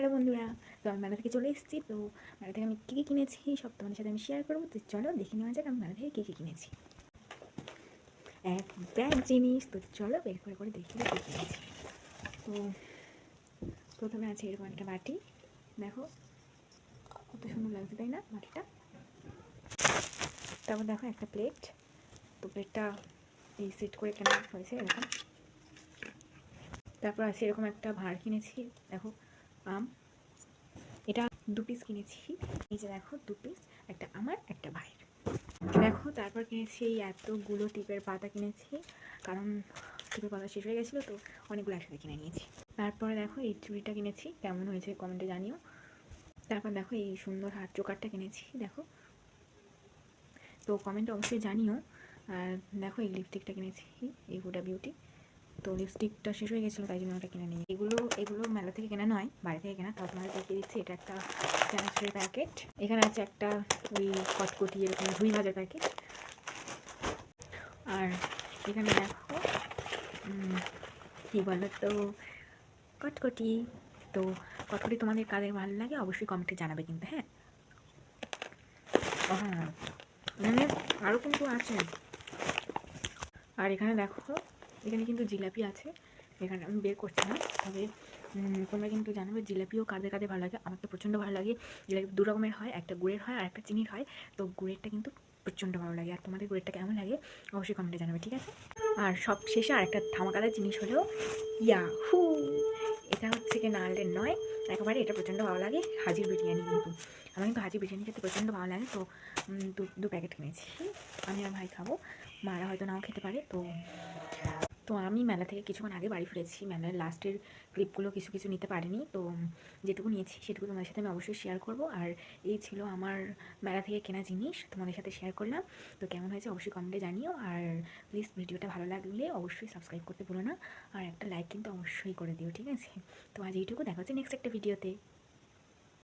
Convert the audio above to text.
Hello বন্ধুরা তো আমি মেলা থেকে চলে এসেছি। তো মেলা থেকে আমি কী কী কিনেছি, সব তোমাদের সাথে আমি শেয়ার করব। তো চলো দেখে নেওয়া যাক আমি মেলা থেকে কী কী কিনেছি। এক ব্যাগ জিনিস, তো চলো বের করে করে দেখি কী কিনেছি। তো প্রথমে আছে এরকম একটা বাটি। দেখো, কত সুন্দর লাগছে, তাই না বাটিটা? তারপর দেখো একটা প্লেট তো প্লেটটা এই সেট করে কেনা হয়েছে এরকম। তারপর আছে এরকম একটা ভাঁড় কিনেছি। দেখো দু পিস কিনেছি। এই যে দেখো, দু পিস একটা আমার, একটা ভাইয়ের। দেখো, তারপর কিনেছি এই এতগুলো টিপের পাতা কিনেছি, কারণ টিপের পাতা শেষ হয়ে গেছিল তো, অনেকগুলো একসাথে কিনে নিয়েছি। তারপরে দেখো, এই চুড়িটা কিনেছি, কেমন হয়েছে কমেন্টে জানিও। তারপর দেখো, এই সুন্দর হাত চোকারটা কিনেছি, দেখো। তো কমেন্টে অবশ্যই জানিও। আর দেখো, এই লিপস্টিকটা কিনেছি, এই হুডা বিউটি তো লিপস্টিকটা শেষ হয়ে গেছিল, তাই জন্য ওটা কিনে নিই এগুলো এগুলো মেলা থেকে কেনা নয়, বাড়ি থেকে কেনা। তাও তোমাদের দেখিয়ে দিচ্ছি, এটা একটা চানাচুরের প্যাকেট এখানে আছে একটা ওই কটকটি, এরকম ধুই ভাজার প্যাকেট আর এখানে দেখো কী বলো তো কটকটি। তো কটকটি তোমাদের কাদের ভালো লাগে, অবশ্যই কমেন্টে জানাবে কিন্তু হ্যাঁ? হ্যাঁ এখানে আরও কিন্তু আছে। আর এখানে দেখো এখানে কিন্তু জিলাপি আছে। এখানে আমি বের করছি না। তবে তোমরা কিন্তু জানাবে জিলাপিও কাদের কাদের ভালো লাগে? আমার তো প্রচণ্ড ভালো লাগে। জিলাপি দু রকমের হয়, একটা গুড়ের হয় আর একটা চিনির হয়। তো গুড়েরটা কিন্তু প্রচণ্ড ভালো লাগে। আর তোমাদের গুড়েরটা কেমন লাগে? অবশ্যই কমেন্টে জানাবে, ঠিক আছে? আর সব শেষে আর একটা ধামাকাদার জিনিস হলো ইয়া হু এটা হচ্ছে কি নালের নয়। একেবারে এটা প্রচণ্ড ভালো লাগে। হাজির বিরিয়ানি কিন্তু। আমার কিন্তু হাজির বিরিয়ানি খেতে প্রচণ্ড ভালো লাগে। তো দু প্যাকেট কিনেছি। আমি আর ভাই খাব। মারা হয়তো নাও খেতে পারে। তো তো আমি মেলা থেকে কিছুক্ষণ আগে বাড়ি ফিরেছি। মেলার লাস্টের ক্লিপগুলো কিছু কিছু নিতে পারিনি। তো যেটুকু নিয়েছি সেটুকু তোমাদের সাথে আমি অবশ্যই শেয়ার করব। আর এই ছিল আমার মেলা থেকে কেনা জিনিস, তোমাদের সাথে শেয়ার করলাম। তো কেমন হয়েছে অবশ্যই কমেন্টে জানিও। আর প্লিজ ভিডিওটা ভালো লাগলে অবশ্যই সাবস্ক্রাইব করতে ভুলো না। আর একটা লাইক কিন্তু অবশ্যই করে দিও, ঠিক আছে? তো আজ এইটুকু, দেখা হচ্ছে নেক্সট একটা ভিডিওতে